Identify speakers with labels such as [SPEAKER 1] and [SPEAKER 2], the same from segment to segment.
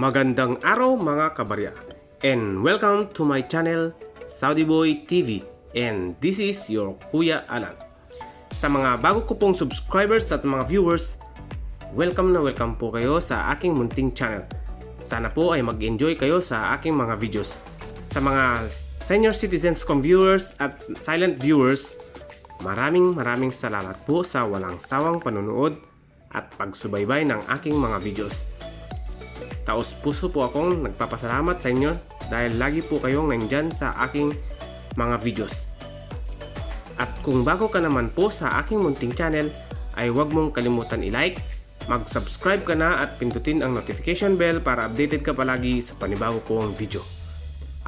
[SPEAKER 1] Magandang araw mga kabarya and welcome to my channel Saudi Boy TV and this is your Kuya Alan. Sa mga bago ko pong subscribers at mga viewers, welcome na welcome po kayo sa aking munting channel. Sana po ay mag-enjoy kayo sa aking mga videos. Sa mga senior citizens kong viewers at silent viewers, maraming maraming salamat po sa walang sawang panunood at pagsubaybay ng aking mga videos. Taos puso po akong nagpapasalamat sa inyo dahil lagi po kayong nandyan sa aking mga videos. At kung bago ka naman po sa aking munting channel, ay huwag mong kalimutan i-like, mag-subscribe ka na at pindutin ang notification bell para updated ka palagi sa panibago kong video.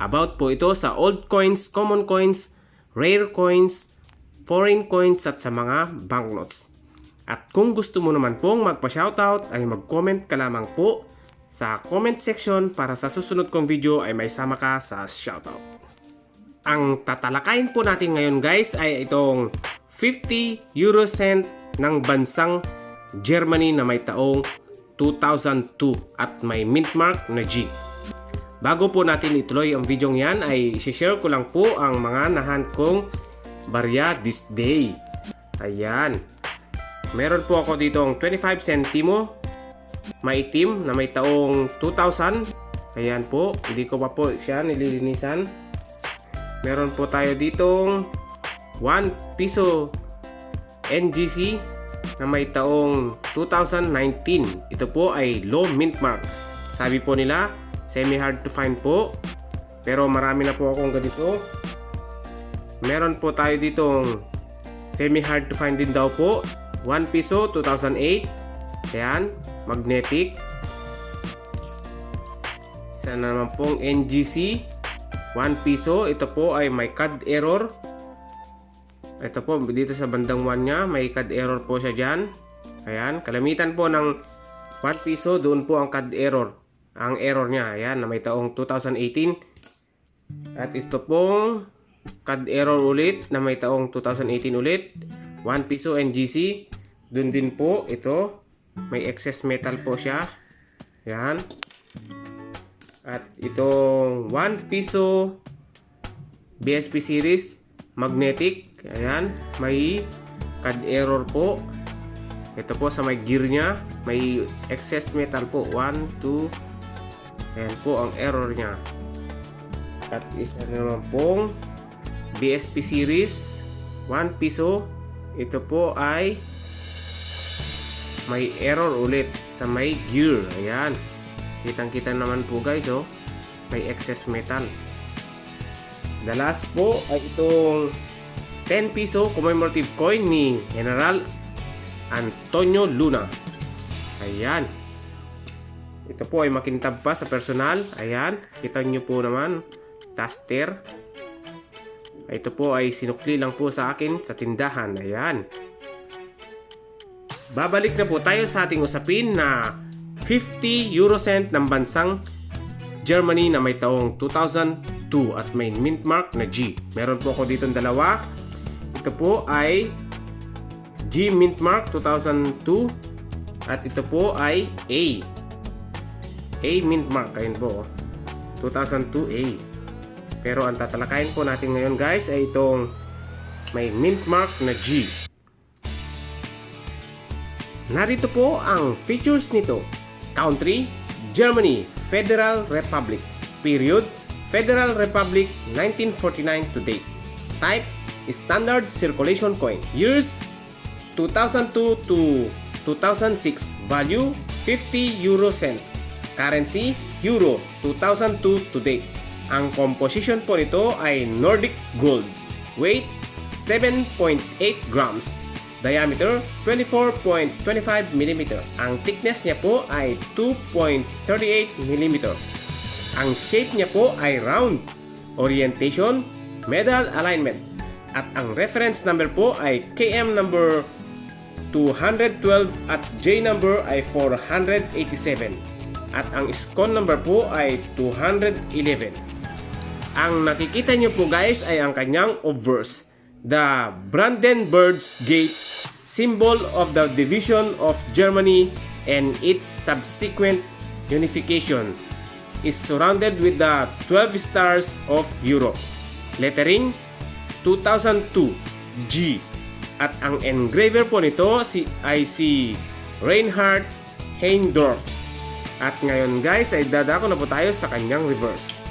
[SPEAKER 1] About po ito sa old coins, common coins, rare coins, foreign coins at sa mga banknotes. At kung gusto mo naman pong magpa-shoutout ay mag-comment ka lamang po sa comment section para sa susunod kong video ay may sama ka sa shoutout. Ang tatalakayin po natin ngayon guys ay itong 50 euro cent ng bansang Germany na may taong 2002 at may mint mark na G. Bago po natin ituloy ang video yan ay share ko lang po ang mga nahan kong barya this day. Ayan. Meron po ako dito ang 25 centimo maitim na may taong 2000. Ayan po, hindi ko pa po siya nililinisan. Meron po tayo ditong 1 piso NGC na may taong 2019. Ito po ay low mint mark. Sabi po nila, semi hard to find po. Pero marami na po akong ganito. Meron po tayo ditong semi hard to find din daw po. 1 piso 2008. Ayan, magnetic. Isa na naman pong NGC. 1 piso. Ito po ay may CAD error. Ito po, dito sa bandang 1 niya, may CAD error po siya dyan. Ayan, kalamitan po ng 1 piso, doon po ang CAD error. Ang error niya, ayan, na may taong 2018. At ito pong CAD error ulit, na may taong 2018 ulit. 1 piso NGC. Doon din po, ito, may excess metal po siya. Ayan. At itong 1 piso BSP series magnetic. Ayan, may CAD error po. Ito po sa may gear niya, may excess metal po. 1, 2. Ayan po ang error niya. At isa na naman pong BSP series 1 piso. Ito po ay may error ulit sa may gear. Ayan. Kitang-kita naman po guys, oh. May excess metal. The last po ay itong 10 piso commemorative coin ni General Antonio Luna. Ayan. Ito po ay makintab pa sa personal. Ayan. Kita nyo po naman. Taster. Ito po ay sinukli lang po sa akin sa tindahan. Ayan. Babalik na po tayo sa ating usapin na 50 euro cent ng bansang Germany na may taong 2002 at may mint mark na G. Meron po ako dito dalawa. Ito po ay G mint mark 2002 at ito po ay A. A mint mark ayun po. 2002 A. Pero ang tatalakayin po natin ngayon guys ay itong may mint mark na G. Narito po ang features nito. Country, Germany, Federal Republic. Period, Federal Republic 1949 to date. Type, Standard Circulation Coin. Years, 2002 to 2006. Value, 50 Euro cents. Currency, Euro, 2002 to date. Ang composition po nito ay Nordic Gold. Weight, 7.8 grams. Diameter 24.25 mm. Ang thickness niya po ay 2.38 mm. Ang shape niya po ay round. Orientation, medal alignment. At ang reference number po ay KM number 212 at J number ay 487. At ang SCON number po ay 211. Ang nakikita niyo po guys ay ang kanyang obverse the Brandenburg's Gate, symbol of the division of Germany and its subsequent unification is surrounded with the 12 stars of Europe. Lettering 2002 G. At ang engraver po nito si ay si Reinhard Heindorf. At ngayon guys ay dadako na po tayo sa kanyang reverse.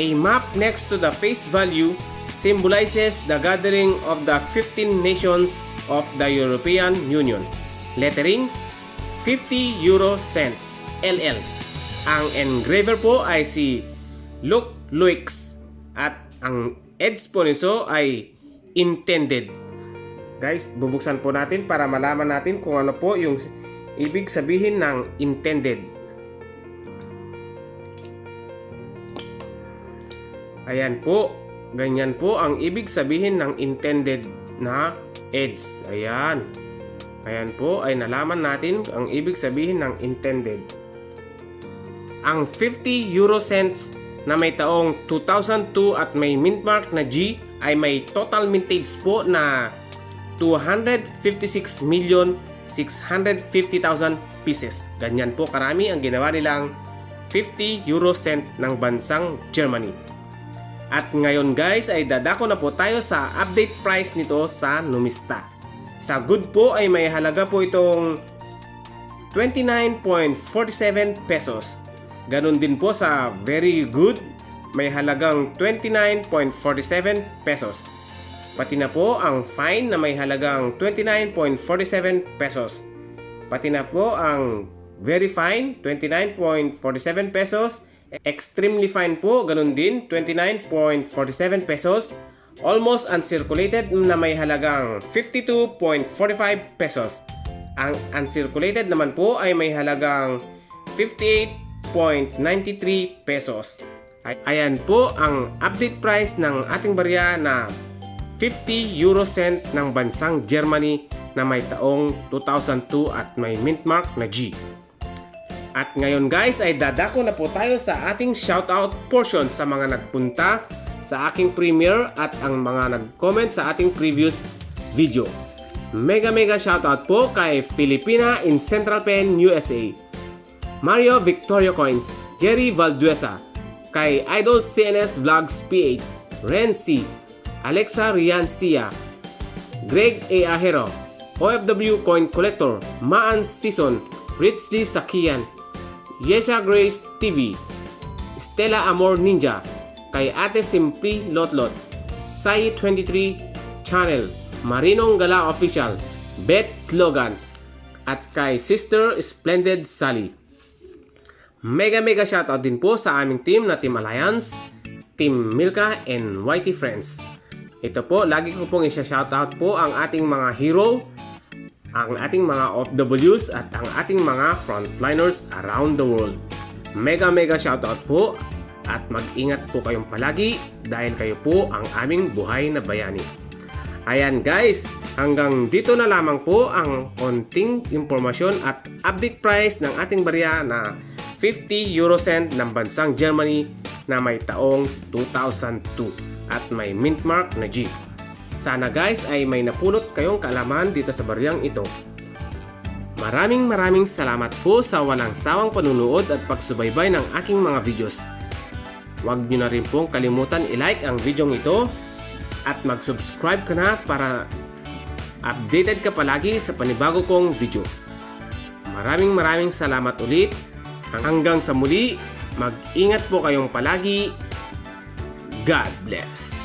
[SPEAKER 1] A map next to the face value symbolizes the gathering of the 15 nations of the European Union. Lettering 50 euro cents LL. Ang engraver po ay si Luke Luix at ang edge po nito ay intended. Guys, bubuksan po natin para malaman natin kung ano po yung ibig sabihin ng intended. Ayan po, ganyan po ang ibig sabihin ng intended na edge. Ayan. Ayan po ay nalaman natin ang ibig sabihin ng intended. Ang 50 euro cents na may taong 2002 at may mint mark na G ay may total mintage po na 256 million 650,000 pieces. Ganyan po karami ang ginawa nilang 50 euro cent ng bansang Germany. At ngayon guys ay dadako na po tayo sa update price nito sa Numista. Sa good po ay may halaga po itong 29.47 pesos. Ganon din po sa very good may halagang 29.47 pesos. Pati na po ang fine na may halagang 29.47 pesos. Pati na po ang very fine 29.47 pesos. Extremely fine po, ganun din 29.47 pesos. Almost uncirculated na may halagang 52.45 pesos. Ang uncirculated naman po ay may halagang 58.93 pesos. Ay- Ayan po ang update price ng ating barya na 50 euro cent ng bansang Germany na may taong 2002 at may mint mark na G. At ngayon guys ay dadako na po tayo sa ating shoutout portion sa mga nagpunta sa aking premiere at ang mga nag-comment sa ating previous video. Mega mega shoutout po kay Filipina in Central Pen, USA. Mario Victorio Coins, Jerry Valduesa, kay Idol CNS Vlogs PH, Ren C, Alexa Riancia, Greg A. Ahero, OFW Coin Collector, Maan Season, Richly Sakian, Yesha Grace TV, Stella Amor Ninja, kay Ate Simply Lotlot, Sai 23 Channel, Marinong Gala Official, Beth Logan, at kay Sister Splendid Sally. Mega mega shoutout din po sa aming team na Team Alliance, Team Milka, and YT Friends. Ito po, lagi ko pong isa-shoutout po ang ating mga hero, ang ating mga OFWs at ang ating mga frontliners around the world. Mega mega shoutout po at mag-ingat po kayong palagi dahil kayo po ang aming buhay na bayani. Ayan guys, hanggang dito na lamang po ang konting impormasyon at update price ng ating barya na 50 euro cent ng bansang Germany na may taong 2002 at may mint mark na G. Sana guys ay may napulot kayong kaalaman dito sa baryang ito. Maraming maraming salamat po sa walang sawang panunood at pagsubaybay ng aking mga videos. Huwag nyo na rin pong kalimutan i-like ang video ito at mag-subscribe ka na para updated ka palagi sa panibago kong video. Maraming maraming salamat ulit. Hanggang sa muli, mag-ingat po kayong palagi. God bless.